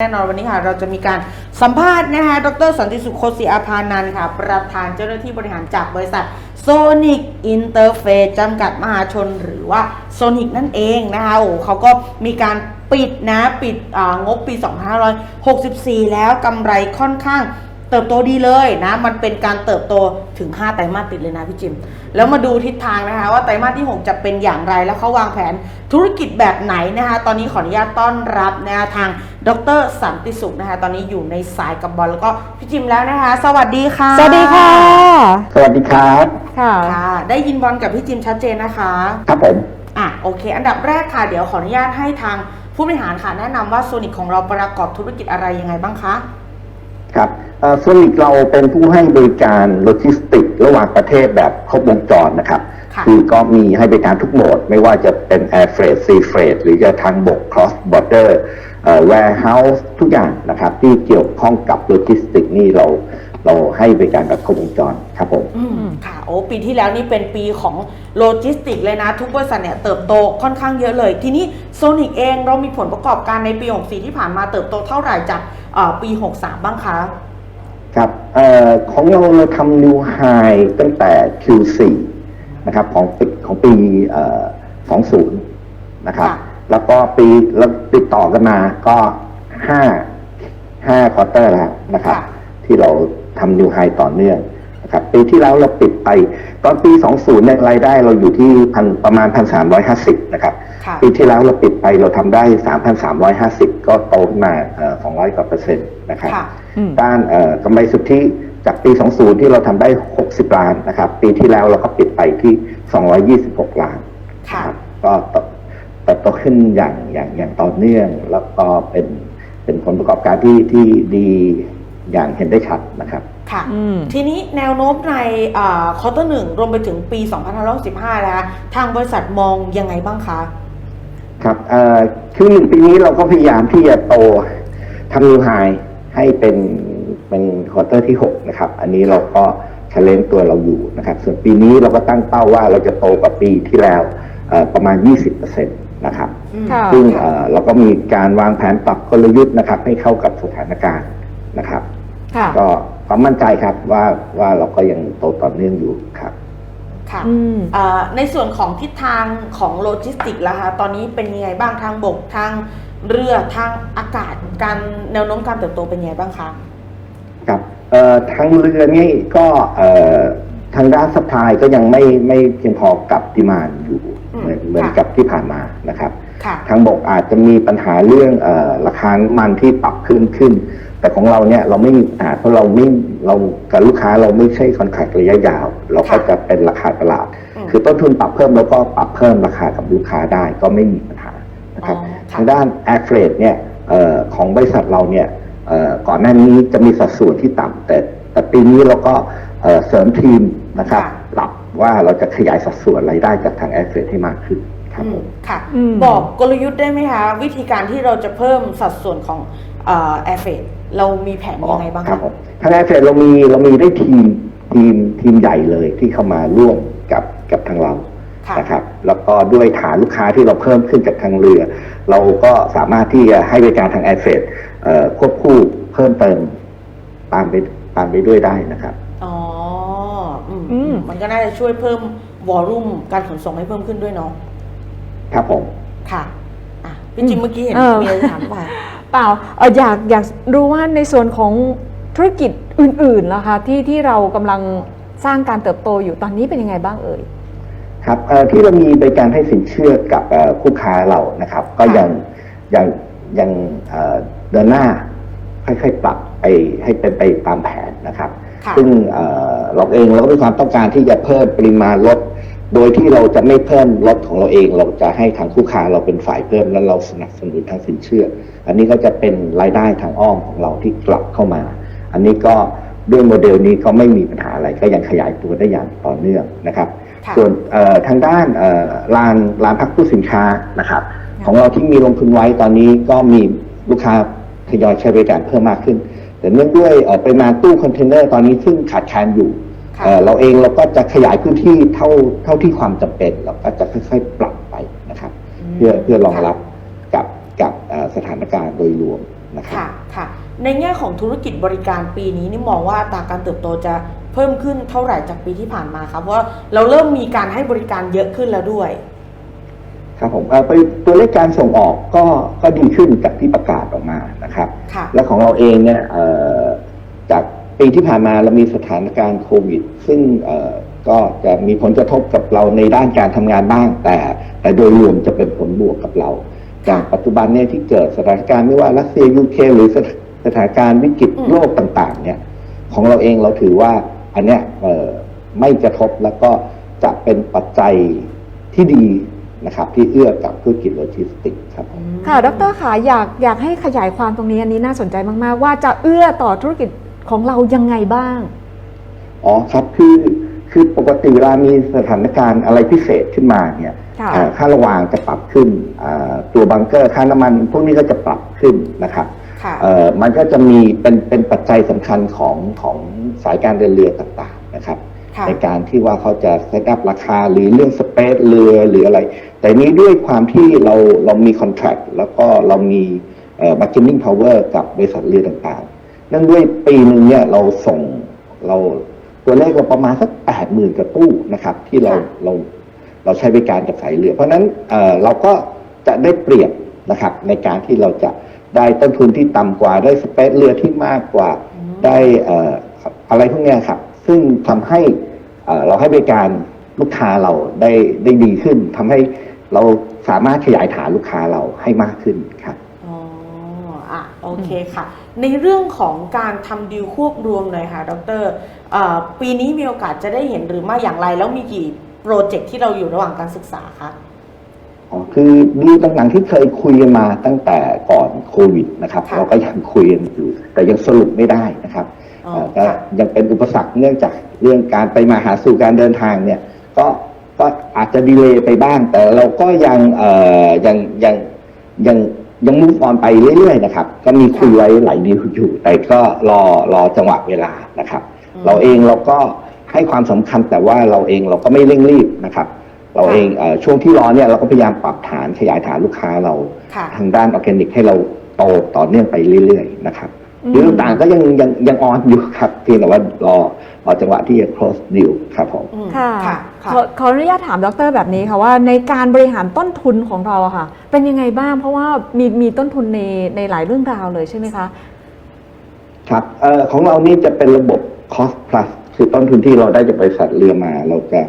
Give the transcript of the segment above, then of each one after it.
แน่นอนวันนี้ค่ะเราจะมีการสัมภาษณ์นะคะดรสันติสุขโคศิอาภานันค่ะ ประธานเจ้าหน้าที่บริหารจากบริษัทโซนิกอินเตอร์เฟสจำกัดมหาชนหรือว่าโซนิกนั่นเองนะคะโอ้เขาก็มีการปิดนะ ปิดอ่างบปี 2564 แล้วกำไรค่อนข้าง เติบโตดีเลยนะ มันเป็นการเติบโตถึง 5 ไตรมาสติดเลยนะพี่จิม แล้วมาดูทิศทางนะคะ ว่าไตรมาสที่ 6 จะเป็นอย่างไร แล้วเขาวางแผนธุรกิจแบบไหนนะคะ ตอนนี้ขออนุญาตต้อนรับนะคะทางดรสันติสุขนะคะ ตอนนี้อยู่ในสายกับบอลแล้วก็พี่จิมแล้วนะคะ สวัสดีค่ะ สวัสดีค่ะ สวัสดีครับค่ะค่ะได้ยินบอลกับพี่จิมชัดเจนนะคะ ครับผม อะโอเค อันดับแรกค่ะ เดี๋ยวขออนุญาตให้ทางผู้บริหารค่ะแนะนำว่าโซนิกของเราประกอบธุรกิจอะไรยังไงบ้างคะ ครับ โซนิกเราเป็นผู้ให้บริการโลจิสติกส์ระหว่างประเทศแบบครบวงจรนะครับค่ะอก็มีให้บริการทุกโหมด ไม่ว่าจะเป็น Air Freight Sea Freight หรือจะทางบก Cross Border เอ่อ Warehouse ทุกอย่างนะครับ ที่เกี่ยวข้องกับโลจิสติกส์นี่เราเราให้บริการแบบครบวงจรครับผมอืมค่ะโอ้ปีที่แล้วนี่เป็นปีของโลจิสติกเลยนะ ทุกบริษัทเนี่ยเติบโตค่อนข้างเยอะเลย ทีนี้โซนิกเองเรามีผลประกอบการในปี 64 ที่ผ่านมาเติบโตเท่าไหร่จากเอ่อปี 63 บ้างคะ ครับเอ่อของเราเราทำ new high ตั้งแต่ Q4 นะครับของปีของปีเอ่อ20 นะครับ ค่ะ แล้วก็ปีแล้วติดต่อกันมาก็ 5 5ควอเตอร์แล้วนะครับค่ะที่เราทำ new high ต่อเนื่อง นะครับปีที่แล้วเราปิดไปตอนปี 20เนี่ยรายได้เราอยู่ที่พันประมาณ 1,350 นะครับ ค่ะ ปีที่แล้วเราปิดไปเราทำได้ 3,350 ก็โตขึ้นมาเอ่อ200กว่าเปอร์เซ็นต์นะครับ ค่ะ อืม ด้านเอ่อกำไรสุทธิจากปี 20 ที่เราทำได้ 60 ล้านนะครับ ปีที่แล้วเราก็ปิดไปที่ 226 ล้านค่ะ นะครับก็เติบเติบโตขึ้นอย่างอย่างอย่างต่อเนื่อง แล้วก็เป็นเป็นผลประกอบการที่ที่ดีอย่างเห็นได้ชัดนะครับ ค่ะอืมทีนี้แนวโน้มในคอร์เตอร์หนึ่งรวมไปถึงปี 2515นะคะทางบริษัทมองยังไงบ้างคะ ครับเอ่อคือหนึ่งปีนี้เราก็พยายามที่จะโตทำนิวไฮให้เป็นเป็นควอเตอร์ที่ 6 นะครับ อันนี้เราก็ชเลนตัวเราอยู่นะครับ ส่วนปีนี้เราก็ตั้งเป้าว่าเราจะโตกว่าปีที่แล้วเอ่อประมาณ 20%นะครับอืมค่ะซึ่งเอ่อเราก็มีการวางแผนปรับกลยุทธ์นะครับ ให้เข้ากับสถานการณ์นะครับค่ะก็ ความมั่นใจครับว่าว่าเราก็ยังโตต่อเนื่องอยู่ครับค่ะอืม เอ่อในส่วนของทิศทางของโลจิสติกส์ล่ะคะตอนนี้เป็นยังไงบ้างทางบกทางเรือทางอากาศการแนวโน้มการเติบโตเป็นยังไงบ้างคะ ครับเอ่อทางเรือนี่ก็เอ่อทางด้านสปายก็ยังไม่ไม่เพียงพอกับดิมานอยู่อืมเหมือนเหมือนค่ะ กับที่ผ่านมานะครับ ค่ะ ทางบกอาจจะมีปัญหาเรื่องเออราคาน้ำมันที่ปรับขึ้นขึ้น แต่ของเราเนี่ยเราไม่มีปัญหาเพราะเราไม่เรากับลูกค้าเราไม่ใช่คอนแทคระยะยาว เราก็ค่ะจะเป็นราคาตลาดอืมคือต้นทุนปรับเพิ่มแล้วก็ปรับเพิ่มราคากับลูกค้าได้ก็ไม่มีปัญหานะครับอ๋อค่ะทางด้าน air freight เนี่ยเออของบริษัทเราเนี่ยเอ่อก่อนหน้านี้จะมีสัดส่วนที่ต่ำแต่แต่ปีนี้เราก็เอ่อเสริมทีมนะครับค่ะปรับว่าเราจะขยายสัดส่วนรายได้จากทาง air freight ให้มากขึ้นครับอืผมมค่ะอืมบอกกลยุทธ์ได้ไหมคะ วิธีการที่เราจะเพิ่มสัดส่วนของแอร์เฟด เรามีแผนยังไงบ้างครัคะบผมทางแอร์เฟรเรามีเรามีได้ทีมทีมทีมใหญ่เลยที่เข้ามาร่วมกับกับทางเราค่ะนะครับแล้วก็ด้วยฐานลูกค้าที่เราเพิ่มขึ้นจากทางเรือ เราก็สามารถที่จะให้บริการทางแอร์เฟรควบคู่เพิ่มเติมตามไปตามไปด้วยได้นะครับอ๋ออืมอืมมันก็น่าจะช่วยเพิ่มวอลลุ่มการขนส่งให้เพิ่มขึ้นด้วยเนาะครับผมค่ะอะพี่จิมเมื่อกี้เห็นเออมีอะไรถามป่ะ เปล่าเอออยากอยากรู้ว่าในส่วนของธุรกิจอื่นๆล่ะคะที่ที่เรากำลังสร้างการเติบโตอยู่ตอนนี้เป็นยังไงบ้างเอ่ยครับเอ่อที่เรามีบริการให้สินเชื่อกับเอ่อคู่ค้าเรานะครับ ก็ค่ะยังยังยังเอ่อเดินหน้าค่อยๆปรับไปให้เป็นไปตามแผนนะครับค่ะซึ่งเอ่อเราเองเราก็มีความต้องการที่จะเพิ่มปริมาณรถ โดยที่เราจะไม่เพิ่มรถของเราเอง เราจะให้ทางคู่ค้าเราเป็นฝ่ายเพิ่มแล้วเราสนับสนุนทางสินเชื่อ อันนี้ก็จะเป็นรายได้ทางอ้อมของเราที่กลับเข้ามา อันนี้ก็ด้วยโมเดลนี้ก็ไม่มีปัญหาอะไรก็ยังขยายตัวได้อย่างต่อเนื่องนะครับค่ะส่วนเอ่อทางด้านเอ่อลานลานพักตู้สินค้านะครับค่ะของเราที่มีลงทุนไว้ตอนนี้ก็มีลูกค้าทยอยใช้บริการเพิ่มมากขึ้น แต่เนื่องด้วยเอ่อปริมาณตู้คอนเทนเนอร์ตอนนี้ซึ่งขาดแคลนอยู่ค่ะ เอ่อเราเองเราก็จะขยายพื้นที่เท่าเท่าที่ความจำเป็น เราก็จะค่อยๆปรับไปนะครับ เพื่อเพื่อรองรับกับกับเอ่อสถานการณ์โดยรวมนะครับค่ะค่ะ ในแง่ของธุรกิจบริการปีนี้นี่มองว่าอัตราการเติบโตจะเพิ่มขึ้นเท่าไหร่จากปีที่ผ่านมาครับเพราะว่าเราเริ่มมีการให้บริการเยอะขึ้นแล้วด้วย ครับผมเอ่อไปตัวเลขการส่งออกก็ก็ดีขึ้นจากที่ประกาศออกมานะครับค่ะและของเราเองเนี่ยเอ่อจาก ปีที่ผ่านมาเรามีสถานการณ์โควิด ซึ่งก็จะมีผลกระทบกับเราในด้านการทำงานบ้าง แต่ แต่โดยรวมจะเป็นผลบวกกับเราอย่างปัจจุบันเนี่ยที่เกิดสถานการณ์ไม่ว่ารัสเซียยูเครนหรือสถสถานการณ์วิกฤตโลกต่าง ๆ เนี่ย ของเราเองเราถือว่าอันเนี้ยไม่กระทบแล้วก็จะเป็นปัจจัยที่ดีนะครับที่เอื้อกับธุรกิจโลจิสติกส์ครับค่ะดรขาอยากอยากให้ขยายความตรงนี้อันนี้น่าสนใจมาก ๆ ว่าจะเอื้อต่อธุรกิจ ของเรายังไงบ้าง อ๋อครับคือคือปกติเวลามีสถานการณ์อะไรพิเศษขึ้นมาเนี่ยค่ะเอ่อค่าระวางจะปรับขึ้นอ่าตัวบังเกอร์ค่าน้ำมัน พวกนี้ก็จะปรับขึ้นนะครับค่ะเอ่อมันก็จะมีเป็นเป็นปัจจัยสำคัญของของสายการเดินเรือต่างๆนะครับค่ะในการที่ว่าเขาจะเซตอัพราคาหรือเรื่องสเปซเรือหรืออะไร แต่นี้ด้วยความที่เราเรามีคอนแท c t แล้วก็เรามีเอ่อ bargaining power กับบริษัทเรือต่างๆ เนื่องด้วยปีหนึ่งเนี่ยเราส่งเราตัวเลขเราประมาณสักแปดหมื่นกว่าตู้นะครับ ที่เราค่ะเราเราใช้บริการกับสายเรือ เพราะฉะนั้นเอ่อเราก็จะได้เปรียบนะครับ ในการที่เราจะได้ต้นทุนที่ต่ำกว่าได้สเปซเรือที่มากกว่าอืมได้เอ่ออะไรพวกเนี้ยครับ ซึ่งทำให้เอ่อเราให้บริการลูกค้าเราได้ได้ดีขึ้นทำให้เราสามารถขยายฐานลูกค้าเราให้มากขึ้นครับอ๋ออะ โอเคค่ะ ในเรื่องของการทำดีลควบรวมเลยค่ะ ดรเอ่อปีนี้มีโอกาสจะได้เห็นหรือไม่อย่างไร แล้วมีกี่โปรเจกต์ที่เราอยู่ระหว่างการศึกษาคะอ๋อคือดีต่างๆที่เคยคุยกันมาตั้งแต่ก่อนโควิดนะครับค่ะเราก็ยังคุยกันอยู่แต่ยังสรุปไม่ได้นะครับอ๋อเอ่อก็ค่ะยังเป็นอุปสรรคเนื่องจากเรื่องการไปมาหาสู่การเดินทางเนี่ย ก็ก็อาจจะดีเลย์ไปบ้าง แต่เราก็ยังเอ่อยังยังยัง ยังมุ่งออนไปเรื่อยๆนะครับ ก็มีคุยไว้หลายดีลอยู่ แต่ก็รอรอจังหวะเวลานะครับอืมเราเองเราก็ให้ความสำคัญแต่ว่าเราเองเราก็ไม่เร่งรีบนะครับ เราเองเอ่อช่วงที่รอเนี่ยเราก็พยายามปรับฐานขยายฐานลูกค้าเราค่ะทางด้านออร์แกนิกให้เราโตต่อเนื่องไปเรื่อยๆนะครับอืมดีลต่างๆก็ยังยังยังออนอยู่ครับเพียงแต่ว่ารอรอจังหวะที่จะ close deal ครับผมอืมค่ะค่ะค่ะ ขอขออนุญาตถามดรแบบนี้ค่ะว่าในการบริหารต้นทุนของเราอะค่ะ เป็นยังไงบ้างเพราะว่ามีมีต้นทุนในในหลายเรื่องราวเลยใช่ไหมคะ ครับเอ่อของเรานี่จะเป็นระบบ cost plus คือต้นทุนที่เราได้จากบริษัทเรือมา เราจะ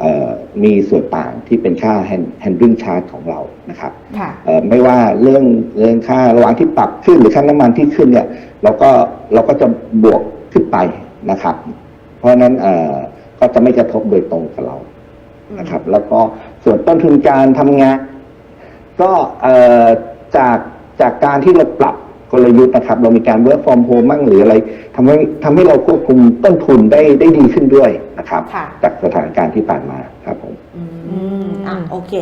เอ่อมีส่วนต่างที่เป็นค่า hand- handling charge ของเรานะครับค่ะเอ่อไม่ว่าเรื่องเรื่องค่าระหว่างที่ปรับขึ้นหรือค่าน้ำมันที่ขึ้นเนี่ยเราก็เราก็จะบวกขึ้นไปนะครับ เพราะฉะนั้นเอ่อ ก็จะไม่กระทบโดยตรงกับเรานะครับ แล้วก็ส่วนต้นทุนการทำงาน ก็เอ่อจากจากการที่เราปรับกลยุทธ์นะครับ เรามีการ work from home มั่งหรืออะไรทำให้ทำให้เราควบคุมต้นทุนได้ได้ดีขึ้นด้วยนะครับค่ะจากสถานการณ์ที่ผ่านมาครับผมอือืมมอะโอเค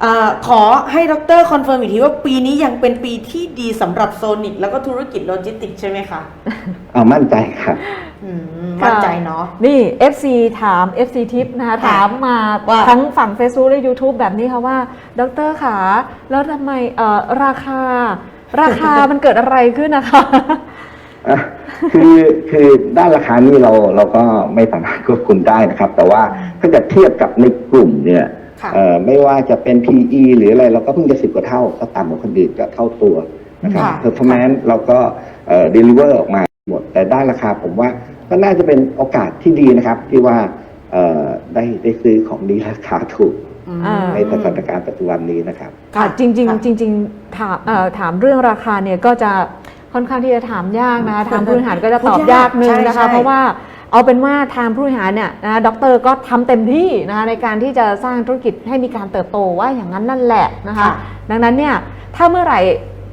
เอ่อขอให้ดรคอนเฟิร์มอีกทีว่าปีนี้ยังเป็นปีที่ดีสำหรับโซนิกแล้วก็ธุรกิจโลจิสติกส์ใช่ไหมคะอ่ามั่นใจครับอื มมั่นใจเนาะนี่ FC ถาม FC ทิปนะคะค่ะถามมาว่าทั้งฝั่ง Facebook และ YouTube แบบนี้ค่ะว่าดรขาแล้วทำไมเอ่อราคา ราคามันเกิดอะไรขึ้นนะคะอะคือคือด้านราคานี่เราเราก็ไม่สามารถควบคุมได้นะครับ แต่ว่าถ้าเกิดเทียบกับในกลุ่มเนี่ยค่ะเอ่อไม่ว่าจะเป็น PE หรืออะไรเราก็เพิ่งจะสิบกว่าเท่า ก็ต่ำกว่าคนอื่นก็เท่าตัวนะครับค่ะ performance เราก็เอ่อ deliver ออกมาหมด แต่ด้านราคาผมว่า ก็น่าจะเป็นโอกาสที่ดีนะครับ ที่ว่าเอ่อได้ได้ซื้อของดีราคาถูกอืมอ่า ในสถานการณ์ปัจจุบันนี้นะครับ ค่ะจริงค่ะ ๆจริงๆถามเอ่อถามเรื่องราคาเนี่ยก็จะค่อนข้างที่จะถามยากนะคะทางผู้บริหารก็จะตอบยากนึงนะคะใช่ใช่ เพราะว่าเอาเป็นว่าทางผู้บริหารเนี่ยนะดรก็ทำเต็มที่นะคะในการที่จะสร้างธุรกิจให้มีการเติบโตว่าอย่างนั้นนั่นแหละนะคะ ค่ะ ดังนั้นเนี่ยถ้าเมื่อไหร่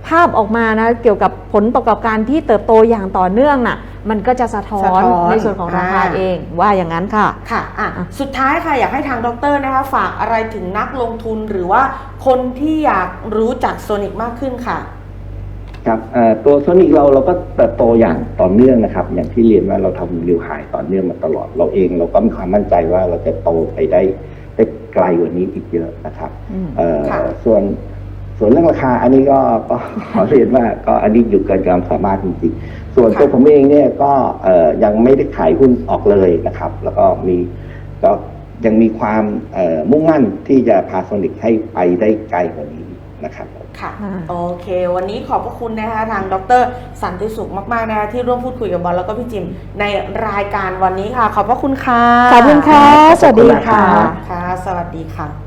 ภาพออกมานะเกี่ยวกับผลประกอบการที่เติบโตอย่างต่อเนื่องน่ะมันก็จะสะท้อสะนท้อนในส่วนของราคาอ่า เองว่าอย่างนั้นค่ะ ค่ะอะ อะ สุดท้ายค่ะอยากให้ทางดรนะคะฝากอะไรถึงนักลงทุนหรือว่าคนที่อยากรู้จักโซนิกมากขึ้นค่ะ ครับเอ่อตัวโซนิกเราเราก็เติบโตอย่างต่อเนื่องนะครับ อย่างที่เรียนว่าเราทำริวไฮต่อเนื่องมาตลอด เราเองเราก็มีความมั่นใจว่าเราจะโตไปได้ได้ไกลกว่านี้อีกเยอะนะครับอืม เอ่อค่ะ ส่วน ส่วนเรื่องราคาอันนี้ก็ก็ขอเรียนว่าก็อันนี้อยู่เกินความสามารถจริงๆ ส่วนตัวค่ะผมเองเนี่ยก็เอ่อยังไม่ได้ขายหุ้นออกเลยนะครับ แล้วก็มีก็ยังมีความเอ่อมุ่งมั่นที่จะพาโซนิกให้ไปได้ไกลกว่านี้นะครับ ค่ะ อ่า โอเค วันนี้ขอบพระคุณนะคะทางดรสันติสุขมากๆนะคะที่ร่วมพูดคุยกับบอลแล้วก็พี่จิมในรายการวันนี้ค่ะ ขอบพระคุณค่ะขอบคุณค่ะขอบคุณสวัสดีมากครัค่ะบค่ะ สวัสดีค่ะ